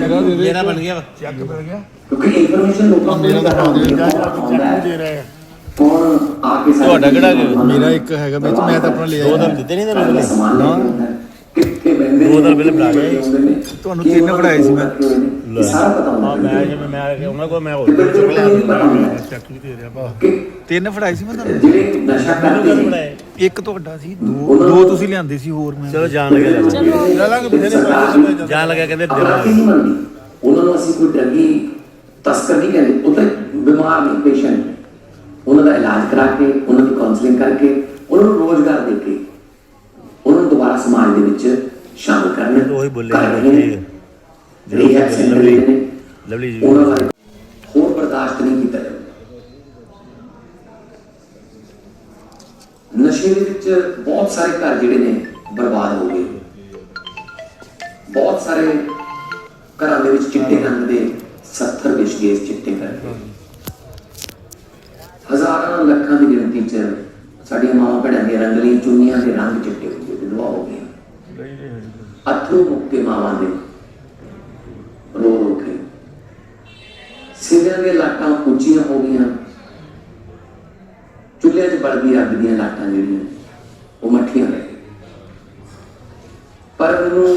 ਕਰ ਦਿੰਦੇ ਨੇ ਮੇਰਾ ਬਣ ਗਿਆ ਵਾ। ਕਿਉਂਕਿ ਇਨਫੋਰਮੇਸ਼ਨ ਲੋਕਾਂ ਨੂੰ ਮੇਰਾ ਤਾਂ ਪਤਾ ਹੁੰਦੀ ਹੈ, ਕੌਣ ਆਉਂਦਾ ਦੇ ਰਹੇ ਆ। ਕੌਣ ਆ ਕੇ ਸਾਡੇ ਤੁਹਾਡਾ ਕਿਹੜਾ ਨੂੰ ਮੇਰਾ ਇੱਕ ਹੈਗਾ ਵਿੱਚ ਮੈਂ ਤਾਂ ਆਪਣਾ ਲਿਆ ਦੋ ਦਿਨ ਦਿੱਤੇ ਨਹੀਂ ਤੁਹਾਨੂੰ ਦਾ ਹੈ, ਕਿੱਥੇ ਬਹਿੰਦੇ ਦੋ ਨੇ, ਦਿਨ ਪਹਿਲੇ ਬਣਾ ਨੇ, ਤੁਹਾਨੂੰ ਤਿੰਨ ਦੇ ਪੜ੍ਹਾਏ ਸੀ ਮੈਂ। ਨੇ, ਸਾਰਾ ਪਤਾ ਹੁੰਦਾ ਮੈਂ ਜਿਵੇਂ ਮੈਂ ਉਹਨਾਂ ਕੋਲ ਮੈਂ ਹੋਰ ਨੂੰ? ਹੁੰਦਾ ਹੈ ਚੱਕ ਵੀ ਦੇ ਰਿਹਾ ਕਿ ਤਿੰਨ ਫੜਾਈ ਸੀ ਮੈਂ ਤੁਹਾਨੂੰ? ਜਿਹੜੇ ਨਸ਼ਾ ਕਰਦੇ ਨੇ ਬਣਾਏ ਇੱਕ ਤੁਹਾਡਾ ਸੀ ਦੋ ਦੋ ਤੁਸੀਂ ਲਿਆਂਦੇ ਸੀ ਹੋਰ ਮੈਂ। ਚਲੋ ਜਾਣ ਲੱਗਿਆ ਲੈ ਲਾਂਗੇ ਜਾਣ ਲੱਗਿਆ ਕਹਿੰਦੇ ਆਪਰਾਧੀ ਨਹੀਂ ਮੰਨਦੀ? ਉਹਨਾਂ ਨੂੰ ਅਸੀਂ ਕੋਈ ਡਰਗੀ ਤਸਕਰ ਨਹੀਂ ਕਹਿੰਦੇ। ਉਹ ਤਾਂ ਬਿਮਾਰ ਨੇ ਪੇਸ਼ੈਂਟ ਉਹਨਾਂ ਦਾ ਇਲਾਜ ਕਰਾ ਕੇ ਉਹਨਾਂ ਦੀ ਕਾਉਂਸਲਿੰਗ ਕਰਕੇ ਉਹਨਾਂ ਨੂੰ ਰੋਜ਼ਗਾਰ ਦੇ ਕੇ ਉਹਨਾਂ ਨੂੰ ਦੁਬਾਰਾ ਸਮਾਜ ਦੇ ਵਿੱਚ ਸ਼ਾਮਲ ਕਰਨਾ ਉਹੀ ਬੋਲੇ ਜਿਹੜੇ ਲਵਲੀ ਜੀ। ਉਹਨਾਂ ਬਾਰੇ ਹੋਰ ਬਰਦਾਸ਼ਤ ਨਹੀਂ ਕੀਤਾ ਜਾਂਦਾ। ਨਸ਼ੇ ਦੇ ਵਿੱਚ ਬਹੁਤ ਸਾਰੇ ਘਰ ਜਿਹੜੇ ਨੇ ਬਰਬਾਦ ਹੋ ਗਏ। ਬਹੁਤ ਸਾਰੇ ਘਰਾਂ ਦੇ ਵਿੱਚ ਚਿੱਟੇ ਰੰਗ ਦੇ 70 ਵਿਸ਼ ਗਏ ਚਿੱਟੇ ਕਰਕੇ ਹਜ਼ਾਰਾਂ ਲੱਖਾਂ ਦੀ ਗਿਣਤੀ ਚ ਸਾਡੀਆਂ ਮਾਵਾਂ ਭੈਣਾਂ ਦੀਆਂ ਰੰਗਲੀਆਂ ਚੁੰਨੀਆਂ ਦੇ ਰੰਗ ਚਿੱਟੇ ਹੋ ਗਏ ਵਿਧਵਾ ਹੋ ਗਏ ਅਥਰੂ ਮੁਕਤੇ ਮਾਵਾਂ ਦੇ ਰੋ ਰੋ ਕੇ। ਸਿਰਾਂ ਦੀਆਂ ਲਾਟਾਂ ਉੱਚੀਆਂ ਹੋ ਗਈਆਂ। ਚੁੱਲ੍ਹੇ 'ਚ ਬਲਦੀ ਅੱਗ ਦੀਆਂ ਲਾਟਾਂ ਜਿਹੜੀਆਂ, ਉਹ ਮੱਠੀਆਂ ਰਹਿ ਪਰ ਮੈਨੂੰ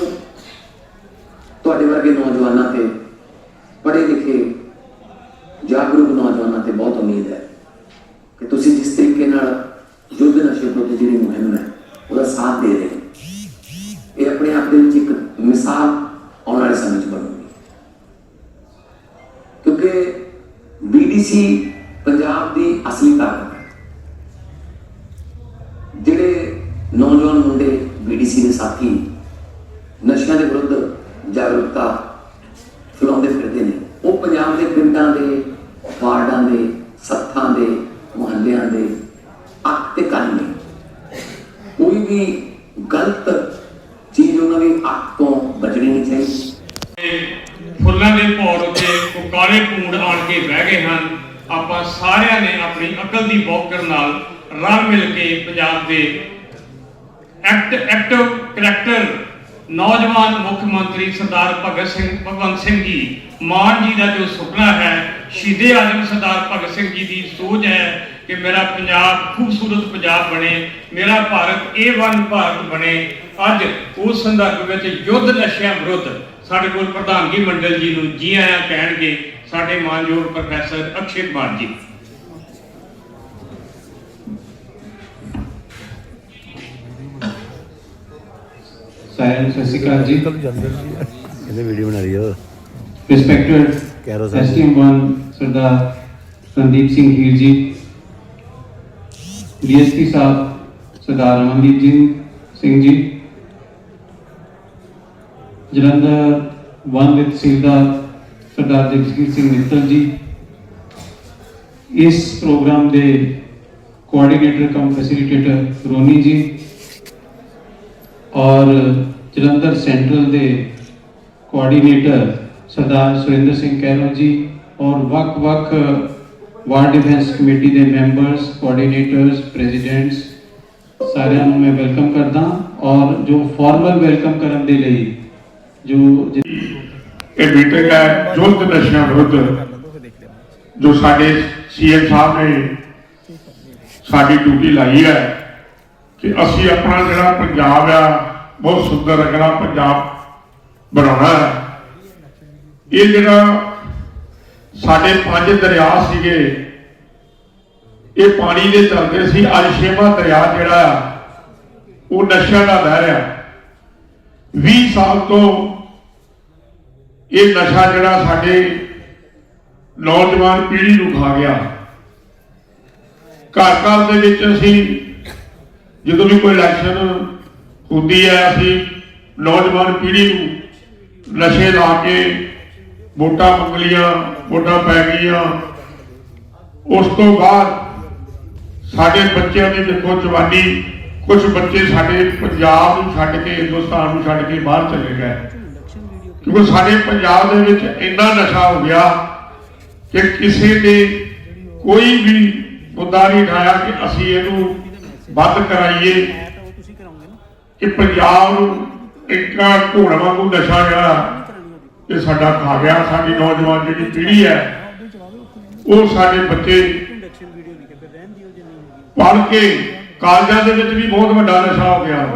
ਤੁਹਾਡੇ ਵਰਗੇ ਨੌਜਵਾਨਾਂ ਤੇ ਪੜ੍ਹੇ ਲਿਖੇ ਜਾਗਰੂਕ ਨੌਜਵਾਨਾਂ ਤੇ ਬਹੁਤ ਉਮੀਦ ਹੈ ਕਿ ਤੁਸੀਂ ਜਿਸ ਤਰੀਕੇ ਨਾਲ ਯੁੱਧ ਨਸ਼ੇ ਵਿਰੁੱਧ ਜਿਹੜੀ ਮੁਹਿੰਮ ਹੈ ਉਹਦਾ ਸਾਥ ਦੇ ਰਹੇ ਹੋ। ਇਹ ਆਪਣੇ ਆਪ ਦੇ ਵਿੱਚ ਇੱਕ ਮਿਸਾਲ ਆਉਣ ਵਾਲੇ ਸਮੇਂ 'ਚ ਬਣੂਗੀ। ਕਿਉਂਕਿ ਬੀਡੀਸੀ ਪੰਜਾਬ ਦੀ ਅਸਲੀ ਤਾਕਤ ਹੈ ਜਿਹੜੇ ਨੌਜਵਾਨ ਮੁੰਡੇ ਬੀਡੀਸੀ ਦੇ ਸਾਥੀ ਨਸ਼ਿਆਂ ਦੇ ਵਿਰੁੱਧ ਜਾਗਰੂਕਤਾ ਫੈਲਾਉਂਦੇ ਫਿਰਦੇ ਨੇ। ਉਹ ਪੰਜਾਬ ਦੇ ਪਿੰਡਾਂ ਦੇ, ਵਾਰਡਾਂ ਦੇ, ਸੱਥਾਂ ਦੇ, ਮੁਹੱਲਿਆਂ ਦੇ ਅੱਖ ਤੇ ਕੰਨ ਨੇ। ਕੋਈ ਵੀ ਗਲਤ ਚੀਜ਼ ਉਹਨਾਂ ਦੀ ਅੱਖ ਤੋਂ ਬਚਣੀ ਨਹੀਂ ਚਾਹੀਦੀ। ਫੁੱਲਾਂ ਦੇ ਪੌੜ ਉੱਤੇ ਉਹ ਕਾਲੇ ਕੂੜ ਆਣ ਕੇ ਬਹਿ ਗਏ ਹਨ। ਆਪਾਂ ਸਾਰਿਆਂ ਨੇ ਆਪਣੀ ਅਕਲ ਦੀ ਬੌਕਰ ਨਾਲ ਰਲ ਮਿਲ ਕੇ ਪੰਜਾਬ ਦੇ ਐਕਟ ਐਕਟਿਵ ਕਰੈਕਟਰ ਨੌਜਵਾਨ ਮੁੱਖ ਮੰਤਰੀ ਸਰਦਾਰ ਭਗਤ ਸਿੰਘ, ਭਗਵੰਤ ਸਿੰਘ ਜੀ, ਮਾਨ ਜੀ ਦਾ ਜੋ ਸੁਪਨਾ ਹੈ, ਸ਼ਹੀਦੇ ਆਜ਼ਮ ਸਰਦਾਰ ਭਗਤ ਸਿੰਘ ਜੀ ਦੀ ਸੋਚ ਹੈ ਕਿ ਮੇਰਾ ਪੰਜਾਬ ਖੂਬਸੂਰਤ ਪੰਜਾਬ ਬਣੇ, ਮੇਰਾ ਭਾਰਤ A1 ਭਾਰਤ ਬਣੇ। ਅੱਜ ਉਸ ਸੰਦਰਭ ਵਿੱਚ ਯੁੱਧ ਨਸ਼ਿਆਂ ਵਿਰੁੱਧ ਸਾਡੇ ਕੋਲ ਪ੍ਰਧਾਨਗੀ ਮੰਡਲ ਜੀ ਨੂੰ ਜੀ ਆਇਆਂ ਕਹਿਣਗੇ ਸਾਡੇ ਮਾਨਯੋਗ ਪ੍ਰੋਫੈਸਰ ਅਕਸ਼ੇ ਕੁਮਾਰ ਜੀ। ਨੂੰ ਸਤਿ ਸ਼੍ਰੀ ਅਕਾਲ ਜੀ। ਕਹਿੰਦੇ ਵੀਡੀਓ ਬਣਾ ਰਹੀ ਹੋ respected Kairon Sahib. STM 1 Sardar Sandeep Singh Heer ji DSP Sahib Sardar Amandeep ji Singh ji Jalandhar one with tehsildar Sardar Jagjit Singh Mittal ji ਇਸ ਪ੍ਰੋਗਰਾਮ ਦੇ ਕੋਆਰਡੀਨੇਟਰ ਕਮ ਫੈਸਿਲਿਟੇਟਰ ਰੋਨੀ ਜੀ ਔਰ ਜਲੰਧਰ ਸੈਂਟਰਲ ਦੇ ਕੋਆਰਡੀਨੇਟਰ ਸਰਦਾਰ ਸੁਰਿੰਦਰ ਸਿੰਘ ਕੈਰੋ ਜੀ ਔਰ ਵੱਖ-ਵੱਖ ward defence committee ਦੇ members coordinators presidents ਸਾਰਿਆਂ ਨੂੰ ਮੈਂ ਵੈਲਕਮ ਕਰਦਾ ਔਰ ਜੋ ਫਾਰਮਲ ਵੈਲਕਮ ਕਰਨ ਦੇ ਲਈ ਜੋ ਇਹ ਮੀਟਿੰਗ ਹੈ ਯੁੱਧ ਨਸ਼ਿਆਂ ਵਿਰੁੱਧ, ਜੋ ਸਾਡੇ ਸੀਐਮ ਸਾਹਿਬ ਨੇ ਸਾਡੀ ਡਿਊਟੀ ਲਾਈ ਹੈ। ਕਿ ਅਸੀਂ ਆਪਣਾ ਜਿਹੜਾ ਪੰਜਾਬ ਆ, ਬਹੁਤ ਸੁੰਦਰ ਰੰਗਲਾ ਪੰਜਾਬ ਬਣਾਉਣਾ ਹੈ। ਇਹ ਜਿਹੜਾ ਸਾਡੇ ਪੰਜ ਦਰਿਆ ਸੀਗੇ, ਇਹ ਪਾਣੀ ਦੇ ਚੱਲਦੇ ਸੀ, ਅੱਜ ਛੇਵਾਂ ਦਰਿਆ ਜਿਹੜਾ ਆ, ਉਹ ਨਸ਼ਿਆਂ ਦਾ ਵਹਿ ਰਿਹਾ 20 ਸਾਲ ਤੋਂ ਇਹ ਨਸ਼ਾ ਜਿਹੜਾ ਸਾਡੇ ਨੌਜਵਾਨ ਪੀੜ੍ਹੀ ਨੂੰ ਖਾ ਗਿਆ। ਘਰ ਘਰ ਦੇ ਵਿੱਚ ਅਸੀਂ ਜਦੋਂ ਵੀ ਕੋਈ ਇਲੈਕਸ਼ਨ ਹੁੰਦੀ ਹੈ, ਅਸੀਂ ਨੌਜਵਾਨ ਪੀੜ੍ਹੀ ਨੂੰ ਨਸ਼ੇ ਲਾ ਕੇ ਵੋਟਾਂ ਮੰਗ ਲੀਆਂ ਵੋਟਾਂ ਪੈ ਗਈਆਂ। ਉਸ ਤੋਂ ਬਾਅਦ ਸਾਡੇ ਬੱਚਿਆਂ ਦੀ ਦੇਖੋ ਜਵਾਨੀ, ਕੁਝ ਬੱਚੇ ਸਾਡੇ ਪੰਜਾਬ ਨੂੰ ਛੱਡ ਕੇ ਹਿੰਦੁਸਤਾਨ ਨੂੰ ਛੱਡ ਕੇ ਬਾਹਰ ਚਲੇ ਗਏ। ਕਿਉਂਕਿ ਸਾਡੇ ਪੰਜਾਬ ਦੇ ਵਿੱਚ ਇੰਨਾ ਨਸ਼ਾ ਹੋ ਗਿਆ ਕਿ ਕਿਸੇ ਨੇ ਕੋਈ ਵੀ ਮੁੱਦਾ ਨਹੀਂ ਉਠਾਇਆ ਕਿ ਅਸੀਂ ਇਹਨੂੰ ਬੰਦ ਕਰਾਈਏ ਕਿ ਪੰਜਾਬ ਨੂੰ ਇੱਕ ਘੋੜ ਵਾਂਗੂ ਨਸ਼ਾ ਜਿਹੜਾ ਇਹ ਸਾਡਾ ਖਾ ਗਿਆ, ਸਾਡੀ ਨੌਜਵਾਨ ਜਿਹੜੀ ਪੀੜ੍ਹੀ ਹੈ, ਉਹ ਸਾਡੇ ਬੱਚੇ ਪੜ੍ਹ ਕੇ ਕਾਲਜਾਂ ਦੇ ਵਿੱਚ ਵੀ ਬਹੁਤ ਵੱਡਾ ਨਸ਼ਾ ਹੋ ਗਿਆ।